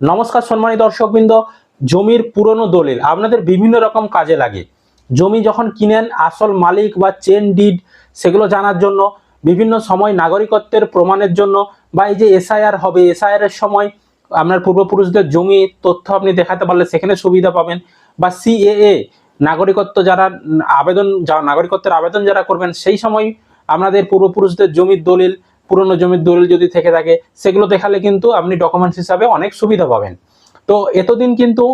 নমস্কার সম্মানী দর্শকবৃন্দ, জমির পুরনো দলিল। আপনাদের বিভিন্ন রকম কাজে লাগে। জমি যখন কিনেন, আসল মালিক বা চেন ডিড সেগুলো জানার জন্য, বিভিন্ন সময় নাগরিকত্বের প্রমাণের জন্য, বা এই যে এসআইআর হবে এসআইআর এর সময় আপনার পূর্বপুরুষদের জমি তথ্য আপনি দেখাতে পারলে সেখানে সুবিধা পাবেন। বা সিএএ নাগরিকত্ব যারা, আবেদন নাগরিকত্বের আবেদন যারা করবেন, সেই সময় আপনাদের পূর্বপুরুষদের জমির দলিল পুরনো জমির দলিল যদি থেকে থাকে, সেগুলো দেখালে কিন্তু আপনি ডকুমেন্টস হিসাবে অনেক সুবিধা পাবেন। তো এতদিন কিন্তু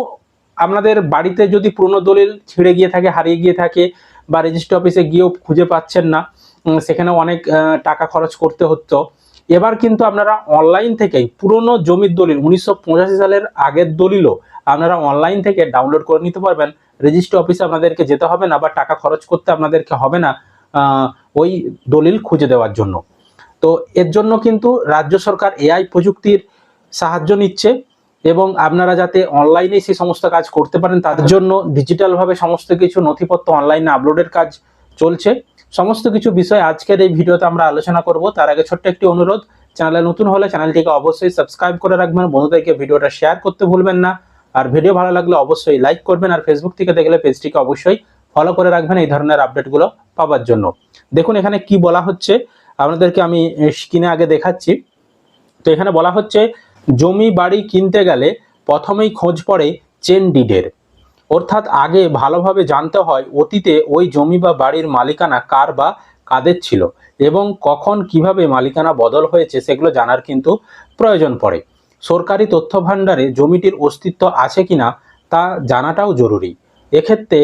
আপনাদের বাড়িতে যদি পুরনো দলিল ছিঁড়ে গিয়ে থাকে, হারিয়ে গিয়ে থাকে বা রেজিস্ট্রি অফিসে গিয়েও খুঁজে পাচ্ছেন না সেখানে অনেক টাকা খরচ করতে হতো। এবার কিন্তু আপনারা অনলাইন থেকেই পুরনো জমির দলিল, উনিশশো পঁচাশি সালের আগের দলিলও আপনারা অনলাইন থেকে ডাউনলোড করে নিতে পারবেন। রেজিস্ট্রি অফিসে আপনাদেরকে যেতে হবে না বা টাকা খরচ করতে আপনাদেরকে হবে না ওই দলিল খুঁজে দেওয়ার জন্য। তো এর জন্য কিন্তু রাজ্য সরকার এআই প্রযুক্তির সাহায্য নিচ্ছে এবং আপনারা যাতে অনলাইনে সেই সমস্ত কাজ করতে পারেন, তার জন্য ডিজিটালভাবে সমস্ত কিছু নথিপত্র অনলাইনে আপলোডের কাজ চলছে। সমস্ত কিছু বিষয় আজকের এই ভিডিওতে আমরা আলোচনা করব। তার আগে ছোট্ট একটি অনুরোধ, চ্যানেলে নতুন হলে চ্যানেলটিকে অবশ্যই সাবস্ক্রাইব করে রাখবেন, বন্ধুদেরকে ভিডিওটা শেয়ার করতে ভুলবেন না। আর ভিডিও ভালো লাগলে অবশ্যই লাইক করবেন আর ফেসবুক থেকে দেখলে পেজটিকে অবশ্যই ফলো করে রাখবেন। এই ধরনের আপডেটগুলো পাওয়ার জন্য। দেখুন এখানে কি বলা হচ্ছে। আপনাদেরকে আমি স্ক্রিনে আগে দেখাচ্ছি। তো এখানে বলা হচ্ছে, জমি বাড়ি কিনতে গেলে প্রথমেই খোঁজ পড়ে চেন ডিডের। অর্থাৎ আগে ভালোভাবে জানতে হয় অতীতে ওই জমি বা বাড়ির মালিকানা কার বা কাদের ছিল এবং কখন কীভাবে মালিকানা বদল হয়েছে সেগুলো জানার কিন্তু প্রয়োজন পড়ে। সরকারি তথ্য ভাণ্ডারে জমিটির অস্তিত্ব আছে কিনা তা জানাটাও জরুরি। এক্ষেত্রে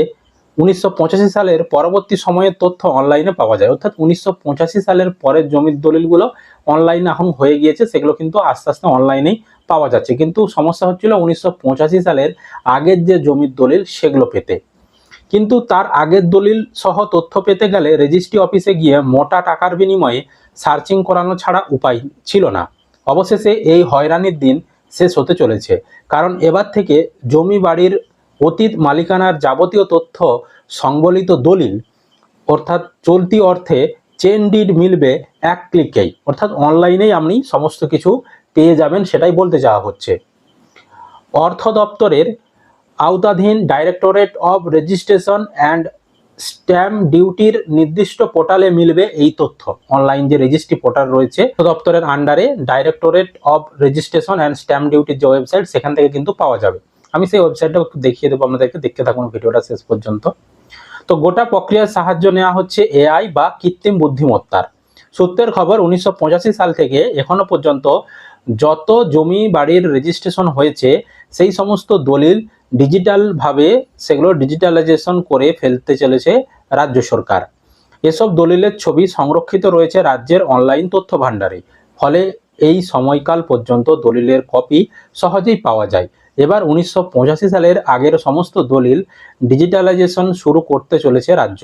উনিশশো পঁচাশি সালের পরবর্তী সময়ের তথ্য অনলাইনে পাওয়া যায়। অর্থাৎ উনিশশো পঁচাশি সালের পরের জমির দলিলগুলো অনলাইনে এখন হয়ে গিয়েছে, সেগুলো কিন্তু আস্তে আস্তে অনলাইনেই পাওয়া যাচ্ছে। কিন্তু সমস্যা হচ্ছিল উনিশশো পঁচাশি সালের আগের যে জমির দলিল, সেগুলো পেতে। কিন্তু তার আগের দলিল সহ তথ্য পেতে গেলে রেজিস্ট্রি অফিসে গিয়ে মোটা টাকার বিনিময়ে সার্চিং করানো ছাড়া উপায় ছিল না। অবশেষে এই হয়রানির দিন শেষ হতে চলেছে। কারণ এবার থেকে জমি বাড়ির অতীত মালিকানার যাবতীয় তথ্য সংবলিত দলিল, অর্থাৎ চলতি অর্থে চেন ডিড মিলবে এক ক্লিকেই। অর্থাৎ অনলাইনেই আপনি সমস্ত কিছু পেয়ে যাবেন, সেটাই বলতে চাওয়া হচ্ছে। অর্থ দপ্তরের আওতাধীন directorate of registration and stamp ডিউটির নির্দিষ্ট পোর্টালে মিলবে এই তথ্য। অনলাইন যে রেজিস্ট্রি পোর্টাল রয়েছে দপ্তরের আন্ডারে directorate of registration and stamp ডিউটির যে ওয়েবসাইট, সেখান থেকে কিন্তু পাওয়া যাবে। আমি সেই ওয়েবসাইটটা একটু দেখিয়ে দেবো, আপনাদেরকে দেখতে থাকুন ভিডিওটা শেষ পর্যন্ত। তো গোটা প্রক্রিয়ার সাহায্য নেওয়া হচ্ছে এআই বা কৃত্রিম বুদ্ধিমত্তার। সূত্রের খবর, উনিশশো পঁচাশি সাল থেকে এখনও পর্যন্ত যত জমি বাড়ির রেজিস্ট্রেশন হয়েছে, সেই সমস্ত দলিল ডিজিটালভাবে সেগুলো ডিজিটালাইজেশন করে ফেলতে চলেছে রাজ্য সরকার। এসব দলিলের ছবি সংরক্ষিত রয়েছে রাজ্যের অনলাইন তথ্য ভাণ্ডারে ফলে এই সময়কাল পর্যন্ত দলিলের কপি সহজেই পাওয়া যায়। এবার উনিশশো পঁচাশি সালের আগের সমস্ত দলিল ডিজিটালাইজেশন শুরু করতে চলেছে রাজ্য।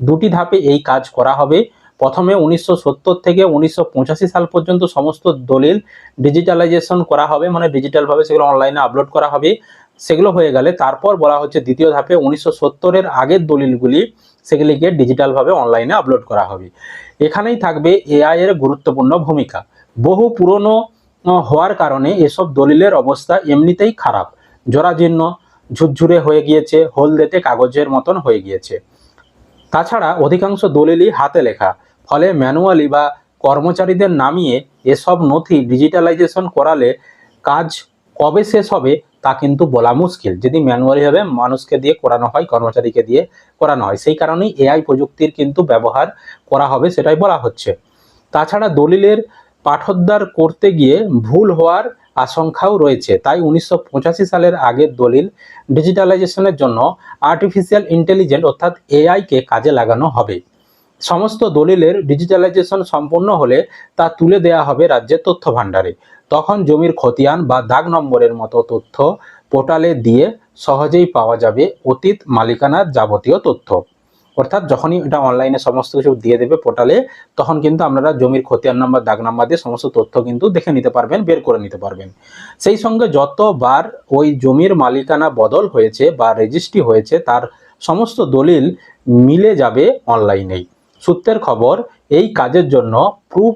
দুটি ধাপে এই কাজ করা হবে। প্রথমে উনিশশো সত্তর থেকে উনিশশো পঁচাশি সাল পর্যন্ত সমস্ত দলিল ডিজিটালাইজেশন করা হবে মানে ডিজিটালভাবে সেগুলো অনলাইনে আপলোড করা হবে। সেগুলো হয়ে গেলে তারপর বলা হচ্ছে দ্বিতীয় ধাপে উনিশশো সত্তরের আগের দলিলগুলি সেগুলিকে ডিজিটালভাবে অনলাইনে আপলোড করা হবে। এখানেই থাকবে এআই এর গুরুত্বপূর্ণ ভূমিকা। বহু পুরনো হওয়ার কারণে এসব দলিলের অবস্থা এমনিতেই খারাপ। জরাজীর্ণ, ঝুরঝুরে হয়ে গিয়েছে, হলদেটে কাগজের মতন হয়ে গিয়েছে। তাছাড়া অধিকাংশ দলিলই হাতে লেখা। ফলে ম্যানুয়ালি বা কর্মচারীদের নামিয়ে এসব নথি ডিজিটালাইজেশন করালে কাজ কবে শেষ হবে তা কিন্তু বলা মুশকিল। যদি ম্যানুয়ালিভাবে মানুষকে দিয়ে করানো হয়, কর্মচারীকে দিয়ে করানো হয়, সেই কারণেই এআই প্রযুক্তির কিন্তু ব্যবহার করা হবে সেটাই বলা হচ্ছে। তাছাড়া দলিলের পাঠোদ্ধার করতে গিয়ে ভুল হওয়ার আশঙ্কাও রয়েছে। তাই উনিশশো পঁচাশি সালের আগের দলিল ডিজিটালাইজেশনের জন্য আর্টিফিশিয়াল ইন্টেলিজেন্ট অর্থাৎ এআইকে কাজে লাগানো হবে। সমস্ত দলিলের ডিজিটালাইজেশন সম্পূর্ণ হলে তা তুলে দেয়া হবে রাজ্যের তথ্য ভাণ্ডারে। তখন জমির খতিয়ান বা দাগ নম্বরের মতো তথ্য পোর্টালে দিয়ে সহজেই পাওয়া যাবে অতীত মালিকানার যাবতীয় তথ্য। অর্থাৎ যখনই এটা অনলাইনে সমস্ত কিছু দিয়ে দেবে পোর্টালে তখন কিন্তু আপনারা জমির খতিয়ান নাম্বার দাগ নাম্বার দিয়ে সমস্ত তথ্য কিন্তু দেখে নিতে পারবেন, বের করে নিতে পারবেন। সেই সঙ্গে যতবার ওই জমির মালিকানা বদল হয়েছে বা রেজিস্ট্রি হয়েছে, তার সমস্ত দলিল মিলে যাবে অনলাইনেই সূত্রের খবর, এই কাজের জন্য প্রুফ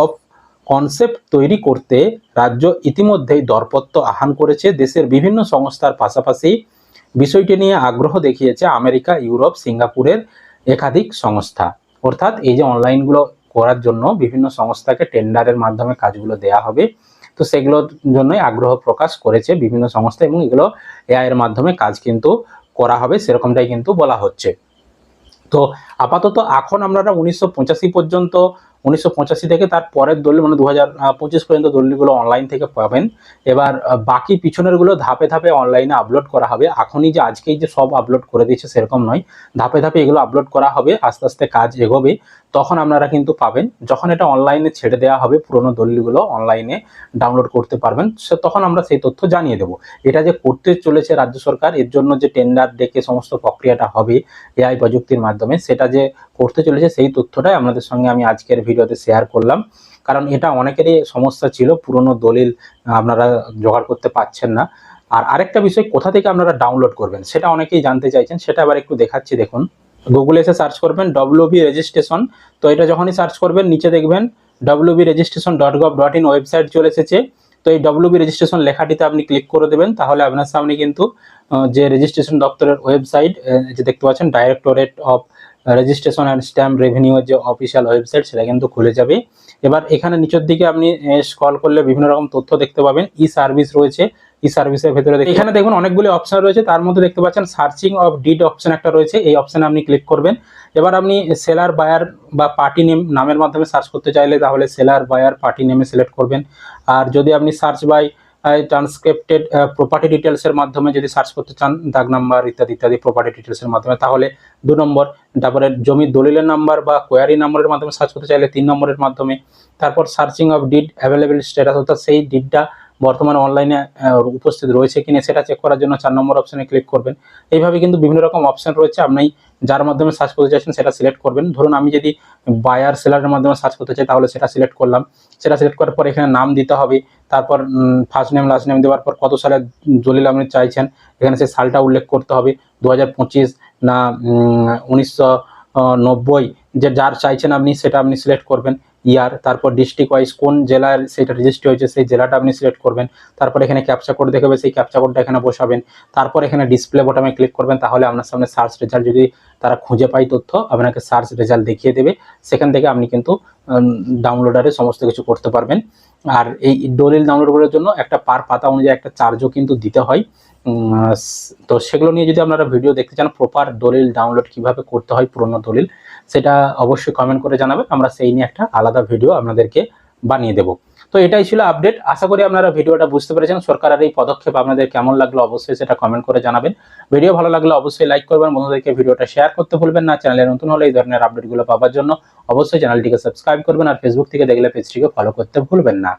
অফ কনসেপ্ট তৈরি করতে রাজ্য ইতিমধ্যেই দরপত্র আহ্বান করেছে। দেশের বিভিন্ন সংস্থার পাশাপাশি বিষয়টি নিয়ে আগ্রহ দেখিয়েছে আমেরিকা, ইউরোপ, সিঙ্গাপুরের একাধিক সংস্থা। অর্থাৎ এই যে অনলাইনগুলো করার জন্য বিভিন্ন সংস্থাকে টেন্ডারের মাধ্যমে কাজগুলো দেয়া হবে, তো সেগুলোর জন্যই আগ্রহ প্রকাশ করেছে বিভিন্ন সংস্থা এবং এগুলো এআইয়ের মাধ্যমে কাজ কিন্তু করা হবে, সেরকমটাই কিন্তু বলা হচ্ছে। তো আপাতত এখন আমরা উনিশশো পঁচাশি পর্যন্ত উনিশশো পঁচাশি থেকে তার পরের দলিল মানে দু হাজার পঁচিশ পর্যন্ত দলিলগুলো অনলাইন থেকে পাবেন। এবার বাকি পিছনেরগুলো ধাপে ধাপে অনলাইনে আপলোড করা হবে। এখনই যে আজকেই যে সব আপলোড করে দিয়েছে সেরকম নয়। ধাপে ধাপে এগুলো আপলোড করা হবে, আস্তে আস্তে কাজ এগোবে। তখন আপনারা কিন্তু পাবেন। যখন এটা অনলাইনে ছেড়ে দেওয়া হবে, পুরোনো দলিলগুলো অনলাইনে ডাউনলোড করতে পারবেন, সে তখন আমরা সেই তথ্য জানিয়ে দেবো। এটা যে করতে চলেছে রাজ্য সরকার, এর জন্য যে টেন্ডার ডেকে সমস্ত প্রক্রিয়াটা হবে এআই প্রযুক্তির মাধ্যমে, সেটা যে করতে চলেছে সেই তথ্যটাই আপনাদের সঙ্গে আমি আজকের ভিডিওতে শেয়ার করলাম। কারণ এটা অনেকেরই সমস্যা ছিল, পুরনো দলিল আপনারা জোগাড় করতে পারছেন না। আর আরেকটা বিষয়, কোথা থেকে আপনারা ডাউনলোড করবেন? সেটা অনেকেই জানতে চাইছেন, সেটা আবার একটু দেখাচ্ছি, দেখুন। গুগলে এসে সার্চ করবেন ডব্লিউবি রেজিস্ট্রেশন তো এটা যখনই সার্চ করবেন, নিচে দেখবেন WB registration dot gov dot in website চলে এসেছে। তো এই ডব্লিউবি রেজিস্ট্রেশন লেখাটিতে আপনি ক্লিক করে দেবেন, তাহলে আপনার সামনে কিন্তু যে রেজিস্ট্রেশন দপ্তরের ওয়েবসাইট যে দেখতে পাচ্ছেন directorate of registration and stamp revenue যে অফিসিয়াল ওয়েবসাইট সেটা কিন্তু খুলে যাবে। এবার এখানে নিচের দিকে আপনি স্ক্রল করলে বিভিন্ন রকম তথ্য দেখতে পাবেন। ই সার্ভিস রয়েছে ই সার্ভিসের ভেতরে এখানে দেখুন অনেকগুলি অপশন রয়েছে। তার মধ্যে দেখতে পাচ্ছেন সার্চিং অফ ডিড অপশন একটা রয়েছে। এই অপশানে আপনি ক্লিক করবেন। এবার আপনি সেলার বায়ার বা পার্টি নেম নামের মাধ্যমে সার্চ করতে চাইলে তাহলে সেলার বায়ার পার্টি নেমে সিলেক্ট করবেন। আর যদি আপনি সার্চ বাই ট্রান্সক্রিপ্টেড প্রপার্টি ডিটেলসের মাধ্যমে যদি সার্চ করতে চান, দাগ নাম্বার ইত্যাদি ইত্যাদি প্রপার্টি ডিটেলসের মাধ্যমে, তাহলে দু নম্বর, তারপরে জমির দলিলের নাম্বার বা কোয়ারি নাম্বারের মাধ্যমে সার্চ করতে চাইলে তিন নম্বরের মাধ্যমে, তারপর searching of deed available status অর্থাৎ সেই ডিডটা বর্তমানে অনলাইনে উপস্থিত রয়েছে কিনা সেটা চেক করার জন্য চার নম্বর অপশানে ক্লিক করবেন। এইভাবে কিন্তু বিভিন্ন রকম অপশান রয়েছে। আপনি যার মাধ্যমে সার্চ করতে চাইছেন সেটা সিলেক্ট করবেন। ধরুন আমি যদি বায়ার সেলারের মাধ্যমে সার্চ করতে চাই তাহলে সেটা সিলেক্ট করলাম। সেটা সিলেক্ট করার পর এখানে নাম দিতে হবে। তারপর ফার্স্ট নেম লাস্ট নেম দেওয়ার পর কত সালে জলিল আপনি চাইছেন? এখানে সেই সালটা উল্লেখ করতে হবে। দু হাজার পঁচিশ না উনিশশো নব্বই যে যার চাইছেন আপনি সেটা আপনি সিলেক্ট করবেন। ইয়ার, তারপর ডিস্ট্রিক্ট ওয়াইজ কোন জেলার সেটা রেজিস্ট্রি হয়েছে, সেই জেলাটা আপনি সিলেক্ট করবেন। তারপর এখানে ক্যাপচা কোড দেখাবে, সেই ক্যাপচা কোডটা এখানে বসাবেন। তারপর এখানে ডিসপ্লে বোটামে ক্লিক করবেন, তাহলে আপনার সামনে সার্চ রেজাল্ট যদি তারা খুঁজে পায় তথ্য, আপনাকে সার্চ রেজাল্ট দেখিয়ে দেবে। সেখান থেকে আপনি কিন্তু ডাউনলোডারে সমস্ত কিছু করতে পারবেন। আর এই দলিল ডাউনলোড করার জন্য একটা পার পাতা অনুযায়ী একটা চার্জও কিন্তু দিতে হয়। তো সেগুলো নিয়ে যদি আপনারা ভিডিও দেখতে চান প্রপার দলিল ডাউনলোড কীভাবে করতে হয়, পুরনো দলিল, সেটা অবশ্যই কমেন্ট করে জানাবেন। আমরা সেই নিয়ে একটা আলাদা ভিডিও আপনাদেরকে বানিয়ে দেব। তো এটাই ছিল আপডেট আশা করি আপনারা ভিডিওটা বুঝতে পেরেছেন সরকারের এই পদক্ষেপ আপনাদের কেমন লাগল অবশ্যই সেটা কমেন্ট করে জানাবেন। ভিডিও ভালো লাগলে অবশ্যই লাইক করবেন, বন্ধুদেরকে ভিডিওটা শেয়ার করতে ভুলবেন না চ্যানেলে নতুন হলে এই ধরনের আপডেটগুলো পাওয়ার জন্য অবশ্যই চ্যানেলটিকে সাবস্ক্রাইব করবেন আর ফেসবুক থেকে দেখলে পেজটিকে ফলো করতে ভুলবেন না।